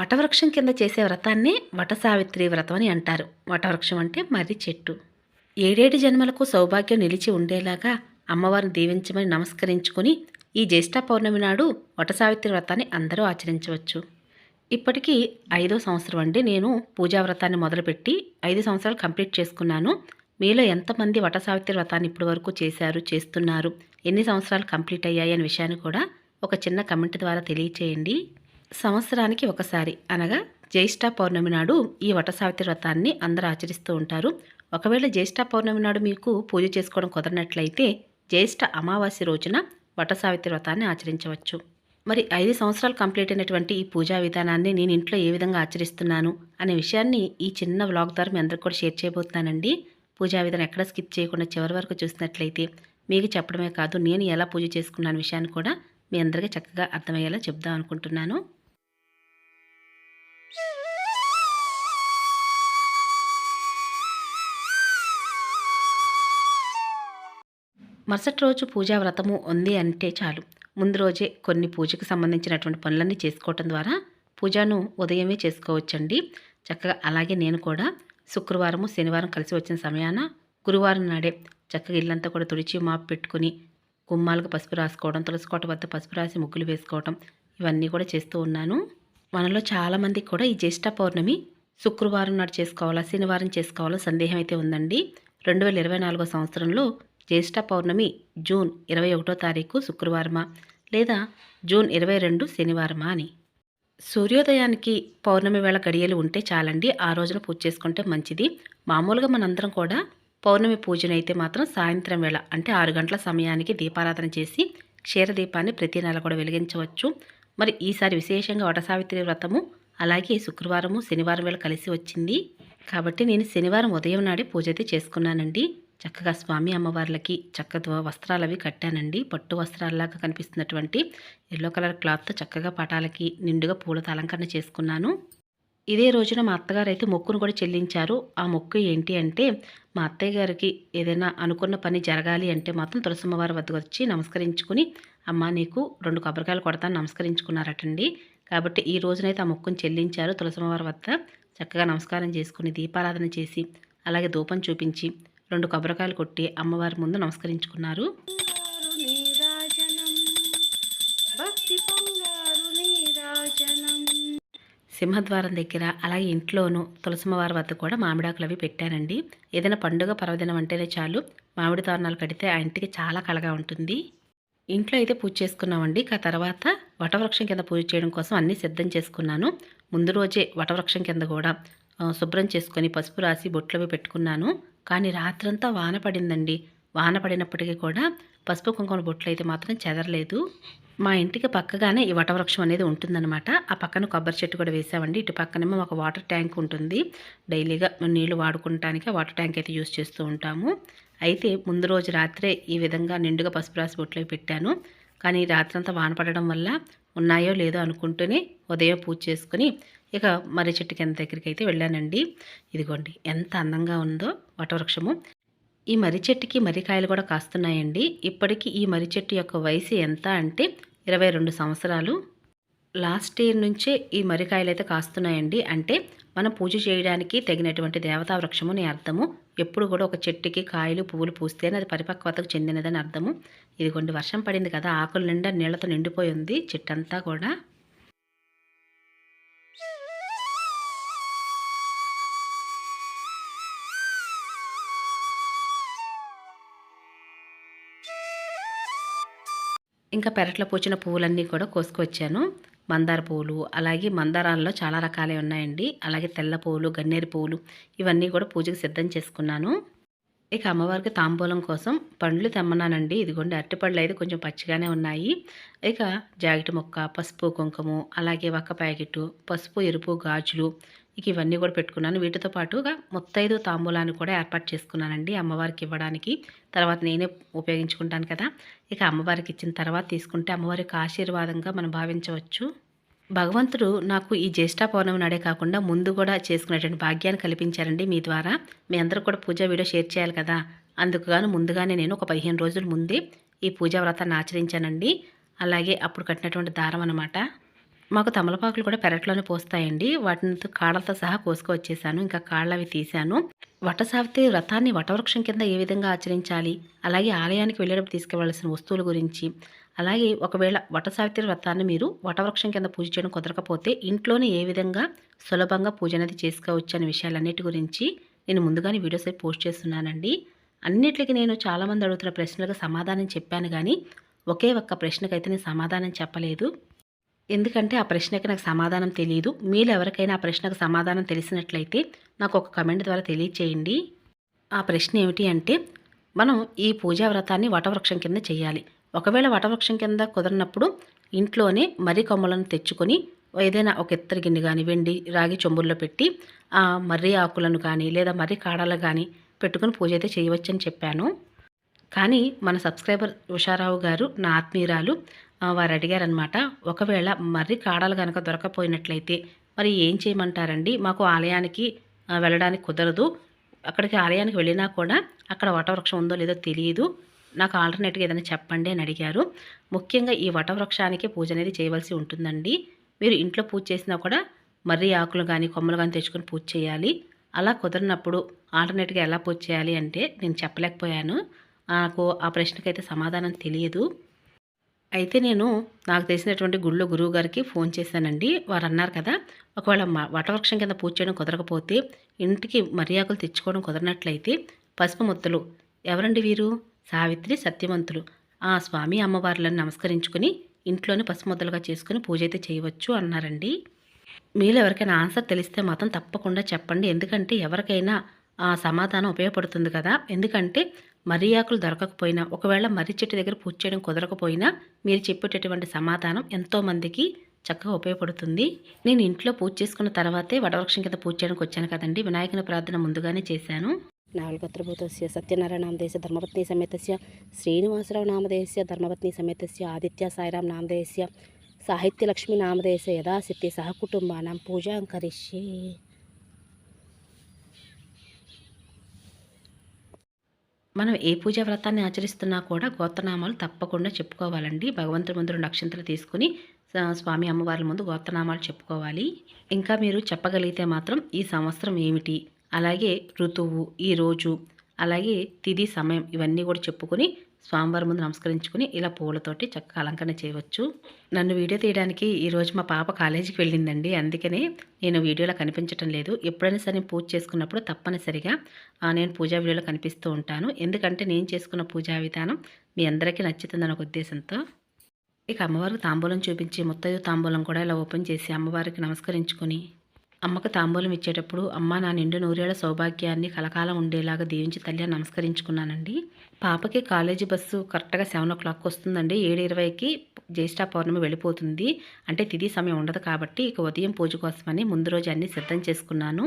వటవృక్షం కింద చేసే వ్రతాన్ని వటసావిత్రి వ్రతం అని అంటారు. వటవృక్షం అంటే మర్రి చెట్టు. ఏడేడు జన్మలకు సౌభాగ్యం నిలిచి ఉండేలాగా అమ్మవారిని దీవించమని నమస్కరించుకుని ఈ జ్యేష్ఠ పౌర్ణమి నాడు వటసావిత్రి వ్రతాన్ని అందరూ ఆచరించవచ్చు. ఇప్పటికీ ఐదో సంవత్సరం అండి. నేను పూజా వ్రతాన్ని మొదలుపెట్టి ఐదు సంవత్సరాలు కంప్లీట్ చేసుకున్నాను. మీలో ఎంతమంది వటసావిత్రి వ్రతాన్ని ఇప్పటి వరకు చేశారు చేస్తున్నారు ఎన్ని సంవత్సరాలు కంప్లీట్ అయ్యాయి అనే విషయాన్ని కూడా ఒక చిన్న కమెంట్ ద్వారా తెలియచేయండి. సంవత్సరానికి ఒకసారి అనగా జ్యేష్ఠ పౌర్ణమి నాడు ఈ వటసావితి వ్రతాన్ని అందరూ ఆచరిస్తూ ఉంటారు. ఒకవేళ జ్యేష్ఠ పౌర్ణమి నాడు మీకు పూజ చేసుకోవడం కుదరనట్లయితే జ్యేష్ఠ అమావాస్య రోజున వటసావితి వ్రతాన్ని ఆచరించవచ్చు. మరి ఐదు సంవత్సరాలు కంప్లీట్ అయినటువంటి ఈ పూజా విధానాన్ని నేను ఇంట్లో ఏ విధంగా ఆచరిస్తున్నాను అనే విషయాన్ని ఈ చిన్న వ్లాగ్ ద్వారా మీ అందరికి కూడా షేర్ చేయబోతున్నానండి. పూజా విధానం ఎక్కడ స్కిప్ చేయకుండా చివరి వరకు చూసినట్లయితే మీకు చెప్పడమే కాదు నేను ఎలా పూజ చేసుకున్నాను విషయాన్ని కూడా మీ అందరికీ చక్కగా అర్థమయ్యేలా చెప్దాం అనుకుంటున్నాను. మరుసటి రోజు పూజా వ్రతము ఉంది అంటే చాలు. ముందు రోజే కొన్ని పూజకు సంబంధించినటువంటి పనులన్నీ చేసుకోవటం ద్వారా పూజను ఉదయమే చేసుకోవచ్చండి. చక్కగా అలాగే నేను కూడా శుక్రవారము శనివారం కలిసి వచ్చిన సమయాన గురువారం నాడే చక్కగా ఇల్లంతా కూడా తుడిచి మాపు పెట్టుకుని గుమ్మాలకు పసుపు రాసుకోవడం తులసికోట వద్ద పసుపు రాసి ముగ్గులు వేసుకోవడం ఇవన్నీ కూడా చేస్తూ ఉన్నాను. మనలో చాలామందికి కూడా ఈ జ్యేష్ఠ పౌర్ణమి శుక్రవారం నాడు చేసుకోవాలా శనివారం చేసుకోవాలా సందేహం అయితే ఉందండి. రెండు వేల ఇరవై నాలుగో సంవత్సరంలో జ్యేష్ఠ పౌర్ణమి జూన్ ఇరవై ఒకటో తారీఖు శుక్రవారమా లేదా జూన్ ఇరవై రెండు శనివారమా అని. సూర్యోదయానికి పౌర్ణమి వేళ గడియలు ఉంటే చాలండి ఆ రోజున పూజ చేసుకుంటే మంచిది. మామూలుగా మనందరం కూడా పౌర్ణమి పూజనైతే మాత్రం సాయంత్రం వేళ అంటే ఆరు గంటల సమయానికి దీపారాధన చేసి క్షీరదీపాన్ని ప్రతి నెల కూడా వెలిగించవచ్చు. మరి ఈసారి విశేషంగా వటసావిత్రి వ్రతము అలాగే శుక్రవారము శనివారం వేళ కలిసి వచ్చింది. కాబట్టి నేను శనివారం ఉదయం నాడే పూజ అయితే చేసుకున్నానండి. చక్కగా స్వామి అమ్మవార్లకి చక్కగా వస్త్రాలు అవి కట్టానండి. పట్టు వస్త్రాల్లాగా కనిపిస్తున్నటువంటి ఎల్లో కలర్ క్లాత్తో చక్కగా పటాలకి నిండుగా పూలతో అలంకరణ చేసుకున్నాను. ఇదే రోజున మా అత్తగారు అయితే మొక్కును కూడా చెల్లించారు. ఆ మొక్కు ఏంటి అంటే మా అత్తయ్య గారికి ఏదైనా అనుకున్న పని జరగాలి అంటే మాత్రం తులసమ్మవారి వద్దకు వచ్చి నమస్కరించుకుని అమ్మ నీకు రెండు కొబ్బరికాయలు కొడతాను నమస్కరించుకున్నారటండి. కాబట్టి ఈ రోజునైతే ఆ మొక్కును చెల్లించారు తులసమ్మవారి వద్ద. చక్కగా నమస్కారం చేసుకుని దీపారాధన చేసి అలాగే ధూపం చూపించి రెండు కొబ్బరికాయలు కొట్టి అమ్మవారి ముందు నమస్కరించుకున్నారు. సింహద్వారం దగ్గర అలాగే ఇంట్లోనూ తులసమ్మవారి వద్ద కూడా మామిడాకులు అవి పెట్టానండి. ఏదైనా పండుగ పర్వదినం అంటేనే చాలు. మామిడి తోరణాలు కడితే ఆ ఇంటికి చాలా కలగా ఉంటుంది. ఇంట్లో అయితే పూజ చేసుకున్నామండి. ఆ తర్వాత వటవృక్షం కింద పూజ చేయడం కోసం అన్నీ సిద్ధం చేసుకున్నాను. ముందు రోజే వటవృక్షం కింద కూడా శుభ్రం చేసుకొని పసుపు రాసి బొట్లు అవి పెట్టుకున్నాను. కానీ రాత్రంతా వాన పడిందండి. వాన పడినప్పటికీ కూడా పసుపు కుంకుమ బొట్లు అయితే మాత్రం చెదరలేదు. మా ఇంటికి పక్కగానే ఈ వటవృక్షం అనేది ఉంటుందన్నమాట. ఆ పక్కన కొబ్బరి చెట్టు కూడా వేసామండి. ఇటు పక్కనేమో ఒక వాటర్ ట్యాంక్ ఉంటుంది. డైలీగా నీళ్ళు వాడుకుంటానికి వాటర్ ట్యాంక్ అయితే యూస్ చేస్తూ ఉంటాము. అయితే ముందు రోజు రాత్రే ఈ విధంగా నిండుగా పసుపు రాసి బొట్లు పెట్టాను. కానీ రాత్రంతా వాన పడడం వల్ల ఉన్నాయో లేదో అనుకుంటూనే ఉదయం పూజ చేసుకుని ఇక మర్రి చెట్టు కింద దగ్గరికి అయితే వెళ్ళానండి. ఇదిగోండి ఎంత అందంగా ఉందో వటవృక్షము. ఈ మర్రి చెట్టుకి మర్రికాయలు కూడా కాస్తున్నాయండి. ఇప్పటికీ ఈ మర్రి చెట్టు యొక్క వయసు ఎంత అంటే ఇరవై రెండు సంవత్సరాలు. లాస్ట్ ఇయర్ నుంచే ఈ మర్రికాయలు అయితే కాస్తున్నాయండి. అంటే మనం పూజ చేయడానికి తగినటువంటి దేవతా వృక్షము అని అర్థము. ఎప్పుడు కూడా ఒక చెట్టుకి కాయలు పువ్వులు పూస్తేనే అది పరిపక్వతకు చెందినదని అర్థము. ఇదిగోండి వర్షం పడింది కదా ఆకులు నిండా నీళ్ళతో నిండిపోయి ఉంది. చెట్టంతా కూడా ఇంకా పెరట్లో పూచిన పువ్వులన్నీ కూడా కోసుకొచ్చాను. మందార పువ్వులు అలాగే మందారాల్లో చాలా రకాలే ఉన్నాయండి. అలాగే తెల్ల పువ్వులు గన్నేరు పువ్వులు ఇవన్నీ కూడా పూజకు సిద్ధం చేసుకున్నాను. ఇక అమ్మవారికి తాంబూలం కోసం పండ్లు తెమ్మన్నానండి. ఇదిగోండి అరటిపళ్ళు అయితే కొంచెం పచ్చిగానే ఉన్నాయి. ఇక జాకెట్ మొక్క పసుపు కుంకుమ అలాగే ఒక్క ప్యాకెట్ పసుపు ఎరుపు గాజులు ఇక ఇవన్నీ కూడా పెట్టుకున్నాను. వీటితో పాటుగా ముత్తైదు తాంబూలాన్ని కూడా ఏర్పాటు చేసుకున్నానండి అమ్మవారికి ఇవ్వడానికి. తర్వాత నేనే ఉపయోగించుకుంటాను కదా. ఇక అమ్మవారికి ఇచ్చిన తర్వాత తీసుకుంటే అమ్మవారికి ఆశీర్వాదంగా మనం భావించవచ్చు. భగవంతుడు నాకు ఈ జ్యేష్ఠ పౌర్ణమి నాడే కాకుండా ముందు కూడా చేసుకునేటువంటి భాగ్యాన్ని కల్పించారండి మీ ద్వారా. మీ అందరూ కూడా పూజా వీడియో షేర్ చేయాలి కదా. అందుకుగాను ముందుగానే నేను ఒక పదిహేను రోజుల ముందే ఈ పూజా వ్రతాన్ని ఆచరించానండి. అలాగే అప్పుడు కట్టినటువంటి దారం అనమాట మాకు తమలపాకులు కూడా పెరట్లోనే పోస్తాయండి. వాటితో కాళ్ళతో సహా కోసుకొచ్చేసాను. ఇంకా కాళ్ళు అవి తీశాను. వట సావిత్రి వ్రతాన్ని వటవృక్షం కింద ఏ విధంగా ఆచరించాలి? అలాగే ఆలయానికి వెళ్ళేటప్పుడు తీసుకెళ్ళాల్సిన వస్తువుల గురించి. అలాగే ఒకవేళ వట సావిత్రి వ్రతాన్ని మీరు వటవృక్షం కింద పూజ చేయడం కుదరకపోతే ఇంట్లోనే ఏ విధంగా సులభంగా పూజ అనేది చేసుకోవచ్చు అనే విషయాలన్నిటి గురించి నేను ముందుగానే వీడియోస్ అయితే పోస్ట్ చేస్తున్నానండి. అన్నిటికీ నేను చాలామంది అడుగుతున్న ప్రశ్నలకు సమాధానం చెప్పాను కానీ ఒకే ఒక్క ప్రశ్నకైతే నేను సమాధానం చెప్పలేదు. ఎందుకంటే ఆ ప్రశ్నకి నాకు సమాధానం తెలియదు మీరు ఎవరికైనా ఆ ప్రశ్నకు సమాధానం తెలిసినట్లయితే నాకు ఒక కమెంట్ ద్వారా తెలియచేయండి. ఆ ప్రశ్న ఏమిటి అంటే మనం ఈ పూజా వ్రతాన్ని వటవృక్షం కింద చేయాలి. ఒకవేళ వటవృక్షం కింద కుదరినప్పుడు ఇంట్లోనే మర్రి కొమ్మలను తెచ్చుకొని ఏదైనా ఒక ఇత్తడి గిన్నె కానీ వెండి రాగి చెంబుల్లో పెట్టి ఆ మర్రి ఆకులను కానీ లేదా మర్రి కాడలు కానీ పెట్టుకుని పూజ అయితే చేయవచ్చని చెప్పాను. కానీ మన సబ్స్క్రైబర్ ఉషారావు గారు నా ఆత్మీయురాలు వారు అడిగారనమాట ఒకవేళ మర్రి కాడలు కనుక దొరకపోయినట్లయితే మరి ఏం చేయమంటారండి? మాకు ఆలయానికి వెళ్ళడానికి కుదరదు. అక్కడికి ఆలయానికి వెళ్ళినా కూడా అక్కడ వటవృక్షం ఉందో లేదో తెలియదు. నాకు ఆల్టర్నేట్గా ఏదైనా చెప్పండి అని అడిగారు. ముఖ్యంగా ఈ వటవృక్షానికి పూజ అనేది చేయవలసి ఉంటుందండి. మీరు ఇంట్లో పూజ చేసినా కూడా మర్రి ఆకులు కానీ కొమ్మలు కానీ తెచ్చుకొని పూజ చేయాలి. అలా కుదరినప్పుడు ఆల్టర్నేట్గా ఎలా పూజ చేయాలి అంటే నేను చెప్పలేకపోయాను. నాకు ఆ ప్రశ్నకైతే సమాధానం తెలియదు. అయితే నేను నాకు తెలిసినటువంటి గుళ్ళో గురువు గారికి ఫోన్ చేశానండి. వారు అన్నారు కదా ఒకవేళ మ- వటవృక్షం కింద పూజ చేయడం కుదరకపోతే ఇంటికి మర్యాదలు తెచ్చుకోవడం కుదరనట్లయితే పసుపు ముద్దలు. ఎవరండి వీరు? సావిత్రి సత్యవంతులు. ఆ స్వామి అమ్మవార్లను నమస్కరించుకొని ఇంట్లోనే పసుపు ముద్దలుగా చేసుకుని పూజ అయితే చేయవచ్చు అన్నారండి. మీరు ఎవరికైనా ఆన్సర్ తెలిస్తే మాత్రం తప్పకుండా చెప్పండి. ఎందుకంటే ఎవరికైనా ఆ సమాధానం ఉపయోగపడుతుంది కదా. ఎందుకంటే మర్రి ఆకులు దొరకకపోయినా ఒకవేళ మర్రి చెట్టు దగ్గర పూజ చేయడం కుదరకపోయినా మీరు చెప్పేటటువంటి సమాధానం ఎంతోమందికి చక్కగా ఉపయోగపడుతుంది. నేను ఇంట్లో పూజ చేసుకున్న తర్వాతే వడవృక్షం కింద పూజ చేయడానికి వచ్చాను కదండి. వినాయకుని ప్రార్థన ముందుగానే చేశాను. నాలుగత్రభూతస్య సత్యనారాయణ నామదేశ ధర్మపత్ని సమేతస్య శ్రీనివాసరావు నామదేశ ధర్మపత్ని సమేతస్య ఆదిత్య సాయిరాం నామదేశ సాహిత్యలక్ష్మి నామదేశ యథాశక్తి సహకుటుంబానం పూజాం కరిష్యే. మనం ఏ పూజా వ్రతాన్ని ఆచరిస్తున్నా కూడా గోత్రనామాలు తప్పకుండా చెప్పుకోవాలండి. భగవంతుడి ముందు రెండు అక్షంతలు తీసుకుని స్వామి అమ్మవార్ల ముందు గోత్రనామాలు చెప్పుకోవాలి. ఇంకా మీరు చెప్పగలిగితే మాత్రం ఈ సంవత్సరం ఏమిటి? అలాగే ఋతువు ఈ రోజు అలాగే తిది సమయం ఇవన్నీ కూడా చెప్పుకొని స్వామివారి ముందు నమస్కరించుకుని ఇలా పూలతోటి చక్కగా అలంకరణ చేయవచ్చు. నన్ను వీడియో తీయడానికి ఈరోజు మా పాప కాలేజీకి వెళ్ళిందండి. అందుకనే నేను వీడియోలో కనిపించటం లేదు. ఎప్పుడైనా సరే నేను పూజ చేసుకున్నప్పుడు తప్పనిసరిగా నేను పూజా వీడియోలో కనిపిస్తూ ఉంటాను. ఎందుకంటే నేను చేసుకున్న పూజా విధానం మీ అందరికీ నచ్చుతుందన్న ఒక ఉద్దేశంతో. ఇక అమ్మవారికి తాంబూలం చూపించి ముత్తయ్య తాంబూలం కూడా ఇలా ఓపెన్ చేసి అమ్మవారికి నమస్కరించుకుని అమ్మకు తాంబూలం ఇచ్చేటప్పుడు అమ్మ నా నిండు నూరేళ్ళ సౌభాగ్యాన్ని కలకాలం ఉండేలాగా దీవించి తల్లి నమస్కరించుకున్నానండి. పాపకి కాలేజీ బస్సు కరెక్ట్గా సెవెన్ ఓ క్లాక్ వస్తుందండి. ఏడు ఇరవైకి జ్యేష్ఠ పౌర్ణమి వెళ్ళిపోతుంది. అంటే తిది సమయం ఉండదు కాబట్టి ఇక ఉదయం పూజ కోసమని ముందు రోజు అన్నీ సిద్ధం చేసుకున్నాను.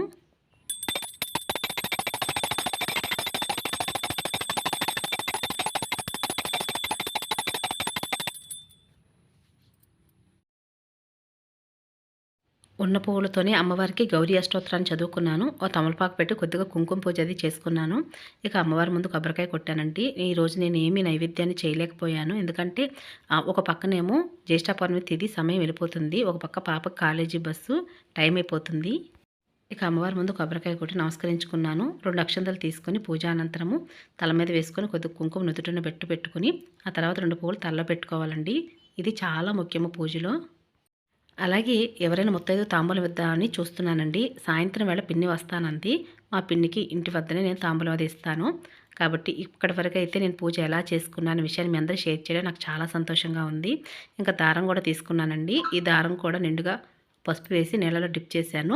ఉన్న పువ్వులతోనే అమ్మవారికి గౌరీ అష్టోత్తరాన్ని చదువుకున్నాను. ఓ తమలపాకు పెట్టి కొద్దిగా కుంకుమ పూజ అది చేసుకున్నాను. ఇక అమ్మవారి ముందు కొబ్బరికాయ కొట్టానండి. ఈ రోజు నేను ఏమీ నైవేద్యాన్ని చేయలేకపోయాను. ఎందుకంటే ఒక పక్కనేమో జ్యేష్ఠ పౌర్ణమి తిది సమయం వెళ్ళిపోతుంది. ఒక పక్క పాప కాలేజీ బస్సు టైం అయిపోతుంది. ఇక అమ్మవారి ముందు కొబ్బరికాయ కొట్టి నమస్కరించుకున్నాను. రెండు అక్షంతలు తీసుకొని పూజ అనంతరము తల మీద వేసుకొని కొద్దిగా కుంకుమ నుదుటిన పెట్టు పెట్టుకుని ఆ తర్వాత రెండు పువ్వులు తలలో పెట్టుకోవాలండి. ఇది చాలా ముఖ్యము పూజలో. అలాగే ఎవరైనా ముత్తైదు తాంబూలం ఇద్దామని చూస్తున్నానండి. సాయంత్రం వేళ పిన్ని వస్తానంది. మా పిన్నికి ఇంటి వద్దనే నేను తాంబూలం అది ఇస్తాను. కాబట్టి ఇక్కడి వరకు అయితే నేను పూజ ఎలా చేసుకున్నాను విషయాన్ని మీ అందరూ షేర్ చేయడం నాకు చాలా సంతోషంగా ఉంది. ఇంకా దారం కూడా తీసుకున్నానండి. ఈ దారం కూడా నిండుగా పసుపు వేసి నీళ్ళలో డిప్ చేశాను.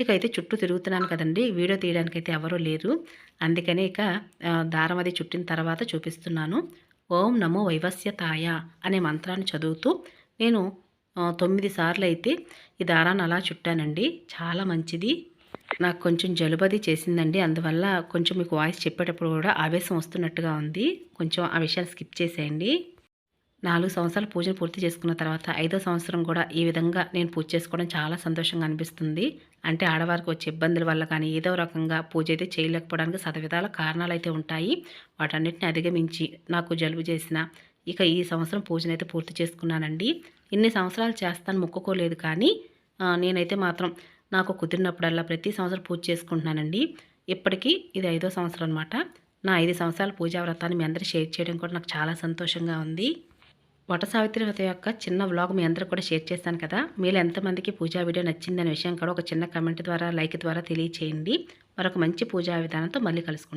ఇక అయితే చుట్టూ తిరుగుతున్నాను కదండి. వీడియో తీయడానికి అయితే ఎవరూ లేరు. అందుకని ఇక దారం అది చుట్టిన తర్వాత చూపిస్తున్నాను. ఓం నమో వైవస్యతాయ అనే మంత్రాన్ని చదువుతూ నేను తొమ్మిది సార్లు అయితే ఈ దారాన్ని అలా చుట్టానండి. చాలా మంచిది. నాకు కొంచెం జలుబది చేసిందండి. అందువల్ల కొంచెం మీకు వాయిస్ చెప్పేటప్పుడు కూడా ఆవేశం వస్తున్నట్టుగా ఉంది. కొంచెం ఆ విషయాన్ని స్కిప్ చేసేయండి. నాలుగు సంవత్సరాలు పూజను పూర్తి చేసుకున్న తర్వాత ఐదో సంవత్సరం కూడా ఈ విధంగా నేను పూజ చేసుకోవడం చాలా సంతోషంగా అనిపిస్తుంది. అంటే ఆడవారికి వచ్చే ఇబ్బందుల వల్ల కానీ ఏదో రకంగా పూజ అయితే చేయలేకపోవడానికి సదవిధాల కారణాలు అయితే ఉంటాయి. వాటన్నిటిని అధిగమించి నాకు జలుబు చేసిన ఇక ఈ సంవత్సరం పూజనైతే పూర్తి చేసుకున్నానండి. ఇన్ని సంవత్సరాలు చేస్తాను మొక్కుకోలేదు కానీ నేనైతే మాత్రం నాకు కుదిరినప్పుడల్లా ప్రతి సంవత్సరం పూజ చేసుకుంటున్నానండి. ఇప్పటికీ ఇది ఐదో సంవత్సరం అనమాట నా ఐదు సంవత్సరాల పూజా వ్రతాన్ని మీ అందరూ షేర్ చేయడం కూడా నాకు చాలా సంతోషంగా ఉంది. వట సావిత్రి వ్రత యొక్క చిన్న వ్లాగ్ మీ అందరూ కూడా షేర్ చేస్తాను కదా. మీరు ఎంతమందికి పూజా వీడియో నచ్చిందనే విషయం కూడా ఒక చిన్న కమెంట్ ద్వారా లైక్ ద్వారా తెలియచేయండి. మరొక మంచి పూజా విధానంతో మళ్ళీ కలుసుకుంటాం.